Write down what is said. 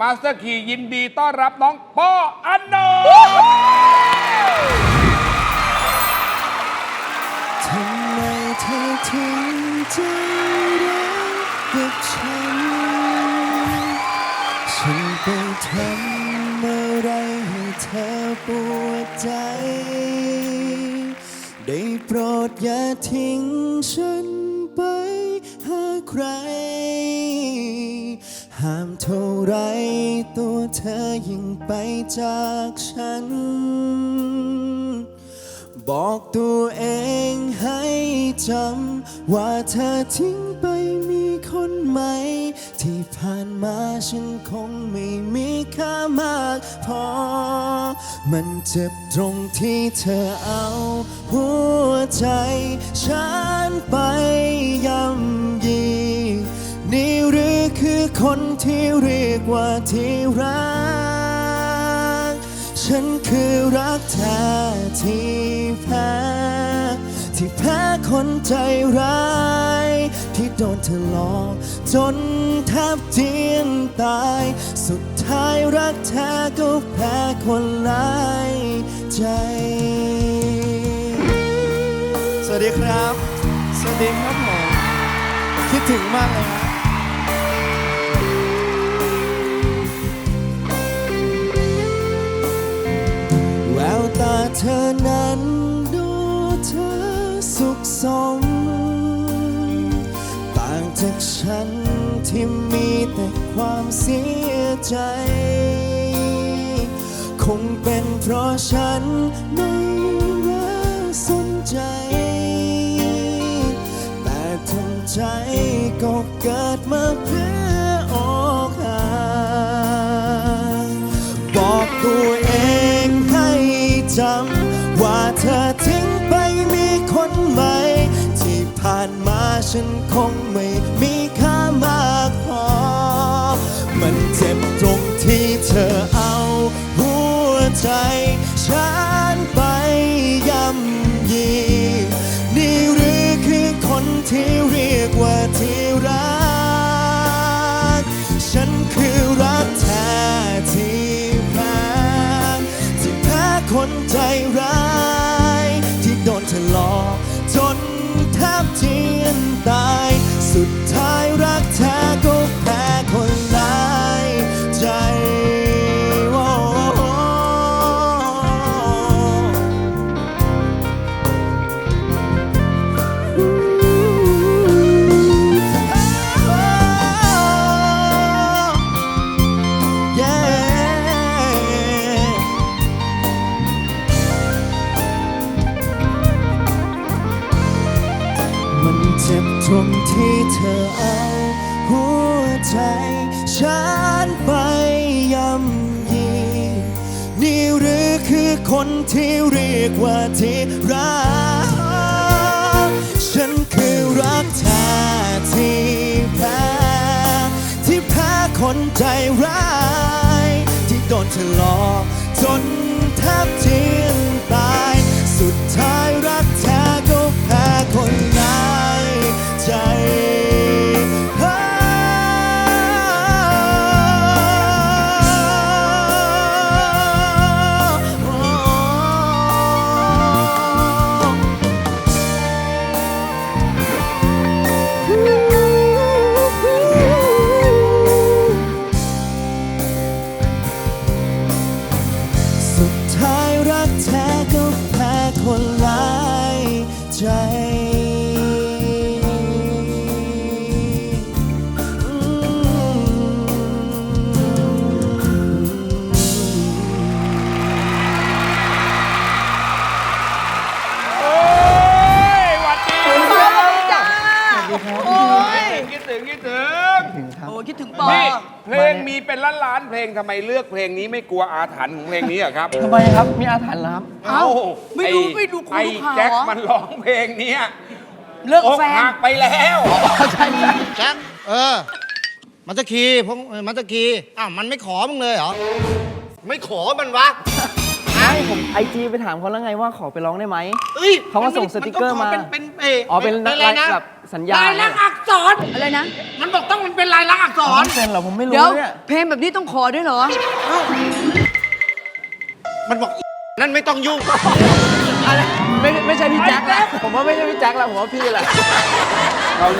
มาสเตอร์คียินดีต้อนรับน้องปออันโนทำไมเธอถึงใจร้ายกับฉัน ฉันไปทำอะไรให้เธอปวดใจ ได้โปรดอย่าทิ้งฉันไปหาใคร ห้ามเท่าไรตัวเธอยิ่งไปจากฉัน บอกตัวเองให้จำ ว่าเธอทิ้งไปมีคนใหม่ ที่ผ่านมาฉันคงไม่มีค่ามากพอ มันเจ็บตรงที่เธอเอา หัวใจฉันไปย่ำ คือคนที่เรียกว่าที่รัก ฉันคือรักแท้ที่แพ้ที่แพ้คนใจร้าย ที่โดนเธอหลอกจนแทบเจียนตาย สุดท้ายรักแท้ก็แพ้คนหลายใจ สวัสดีครับ สวัสดีครับผมคิดถึงมากเลยครับ สม ต่างจากฉันที่มีแต่ความเสียใจ คงเป็นเพราะฉันไม่น่าสนใจ แต่ทำใจก็เกิดมาเพื่อ ฉันคงไม่มีค่ามากพอ มันเจ็บตรงที่เธอเอาหัวใจ ย ที่เธอเอาหัวใจฉันไปย่ำยีนี่หรือคือคนที่เรียกว่าที่รัก ฉันคือรักแท้ที่แพ้ที่แพ้คนใจร้าย ที่โดนเธอหลอกจน สุดท้ายรักแท้ก็แพ้คนหลายใจโอ้ยหวัดดีจ้าโอ้ยคิดถึงคิดถึงโอ้ยคิดถึงปอ นี่ เพลงมีเป็นล้านล้านๆเพลงทำไมเลือกเพลงนี้ไม่กลัวอาถรรพ์ของเพลงนี้อะครับ ทำไมครับ มีอาถรรพ์เหรอครับ เอ้าไม่ดูอ้ไม่ดูครูไอ้ดูข่าวแจ็คเหรอมันร้องเพลงเนี้ยเลิกอกแฟนหักไปแล้วแจ็คเออ มันจะคีย์พวกเออมันจะคีย์อ้าว มันไม่ขอมึงเลยเหรอ ไม่ขอมันวะไม่ผมไอจีไปถามเขาแล้วไงว่าขอไปร้องได้ไหม เอ้ยเขาก็ส่งสติกเกอร์มา นต้งขเป็นเป็น เออ้ยอ๋อเป็นอะไรนะแบบสัญญา ลายลักษณ์อักษร อะไรนะ มันบอกต้องมันเป็นลายลักษณ์อักษรเป็นเหรอผมไม่รู้เดี๋ยว เนี่ย เพลงแบบนี้ต้องขอด้วยเหรอ มันบอกนั่นไม่ต้องยุ่งอะไรไม่ไม่ใช่พี่แจ็คแล้วผมว่าไม่ใช่พี่แจ็คแล้วผมว่าพี่แหละ